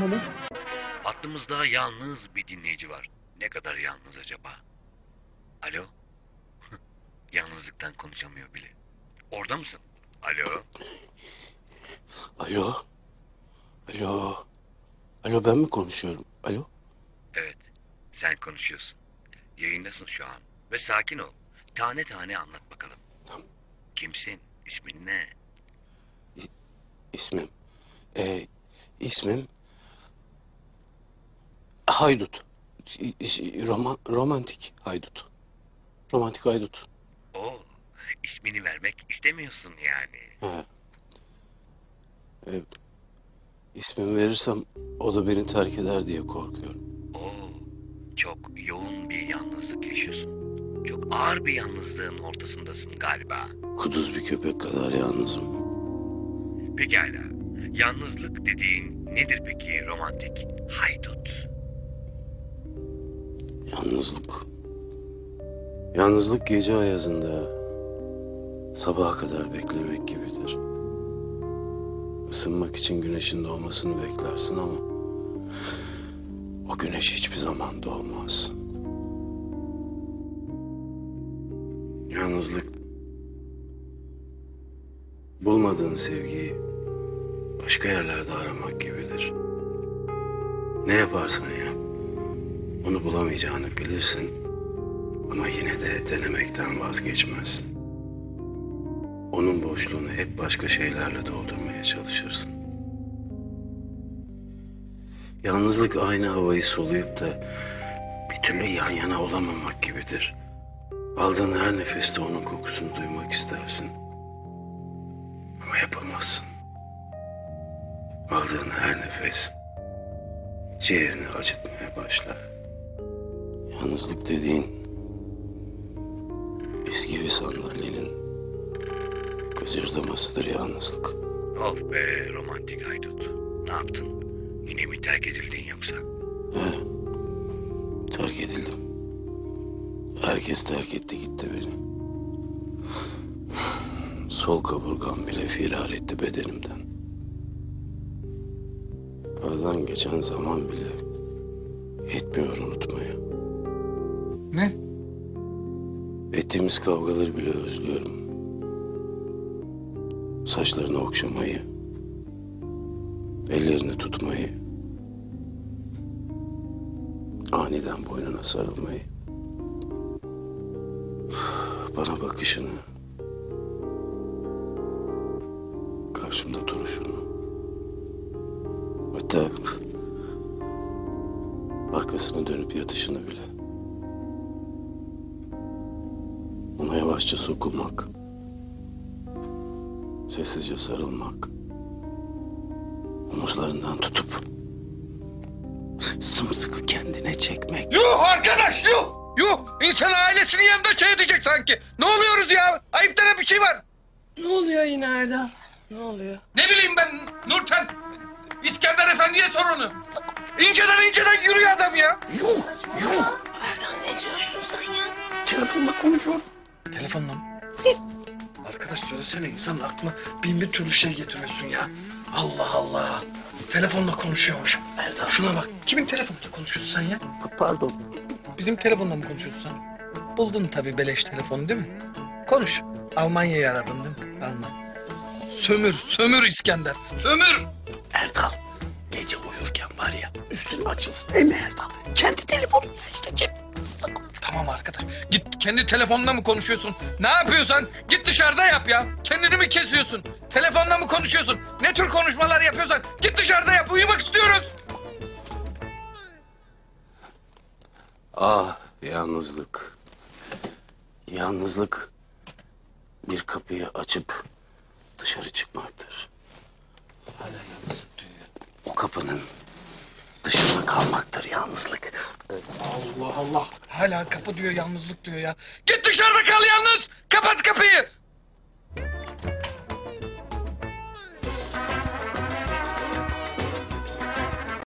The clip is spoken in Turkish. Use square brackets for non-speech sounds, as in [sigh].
bunu? Hattımızda yalnız bir dinleyici var. Ne kadar yalnız acaba? Alo? [laughs] Yalnızlıktan konuşamıyor bile. Orada mısın? Alo? Alo. Alo. Alo ben mi konuşuyorum? Alo. Evet, sen konuşuyorsun. Yayındasın şu an. Ve sakin ol. Tane tane anlat bakalım. Kimsin? İsmin ne? İsmim. Ee, ismim Haydut. İ- iş- Roman, romantik Haydut. Romantik Haydut. O, ismini vermek istemiyorsun yani. He. Ee, ismimi verirsem o da beni terk eder diye korkuyorum. O, çok yoğun bir yalnızlık yaşıyorsun. Çok ağır bir yalnızlığın ortasındasın galiba. Kuduz bir köpek kadar yalnızım. Pekala. Yalnızlık dediğin nedir peki romantik? Haydut. Yalnızlık. Yalnızlık gece ayazında sabaha kadar beklemek gibidir. Isınmak için güneşin doğmasını beklersin ama o güneş hiçbir zaman doğmaz. Yalnızlık bulmadığın sevgiyi başka yerlerde aramak gibidir. Ne yaparsan yap onu bulamayacağını bilirsin ama yine de denemekten vazgeçmezsin. Onun boşluğunu hep başka şeylerle doldurmaya çalışırsın. Yalnızlık aynı havayı soluyup da bir türlü yan yana olamamak gibidir. Aldığın her nefeste onun kokusunu duymak istersin. Ama yapamazsın. Aldığın her nefes ciğerini acıtmaya başlar. Yalnızlık dediğin eski bir sandalyenin gıcırdamasıdır yalnızlık. Of be romantik haydut. Ne yaptın? Yine mi terk edildin yoksa? He, terk edildim. Herkes terk etti gitti beni. Sol kaburgam bile firar etti bedenimden. Aradan geçen zaman bile yetmiyor Ettiğimiz kavgaları bile özlüyorum. Saçlarını okşamayı, ellerini tutmayı, aniden boynuna sarılmayı, bana bakışını, karşımda duruşunu, hatta arkasını dönüp yatışını bile. Yavaşça sokulmak. Sessizce sarılmak. Omuzlarından tutup sımsıkı kendine çekmek. Yuh arkadaş yuh! Yuh! İnsan ailesinin yanında şey edecek sanki. Ne oluyoruz ya? Ayıp denen bir şey var. Ne oluyor yine Erdal? Ne oluyor? Ne bileyim ben Nurten. İskender Efendi'ye sor onu. İnceden inceden yürüyor adam ya. Yuh! Yuh! Erdal ne diyorsun sen ya? Telefonla konuşuyorum. Telefonla mı? Arkadaş söylesene insanın aklına bin bir türlü şey getiriyorsun ya. Allah Allah. Telefonla konuşuyormuş. Erdal. Şuna bak. Kimin telefonuyla konuşuyorsun sen ya? Pardon. Bizim telefonla mı konuşuyorsun sen? Buldun tabii beleş telefonu değil mi? Konuş. Almanya'yı aradın değil mi? Alman. Sömür, sömür İskender. Sömür. Erdal. Gece uyurken var ya üstün açılsın. Değil mi Erdal? Kendi telefonum ya işte cep. Tamam arkadaş. Git kendi telefonla mı konuşuyorsun? Ne yapıyorsan git dışarıda yap ya. Kendini mi kesiyorsun? Telefonla mı konuşuyorsun? Ne tür konuşmalar yapıyorsan git dışarıda yap. Uyumak istiyoruz. Ah yalnızlık. Yalnızlık bir kapıyı açıp dışarı çıkmaktır. Hala yalnızlık diyor. O kapının dışında kalmaktır yalnızlık. Allah Allah. Hala kapı diyor yalnızlık diyor ya. Git dışarıda kal yalnız. Kapat kapıyı.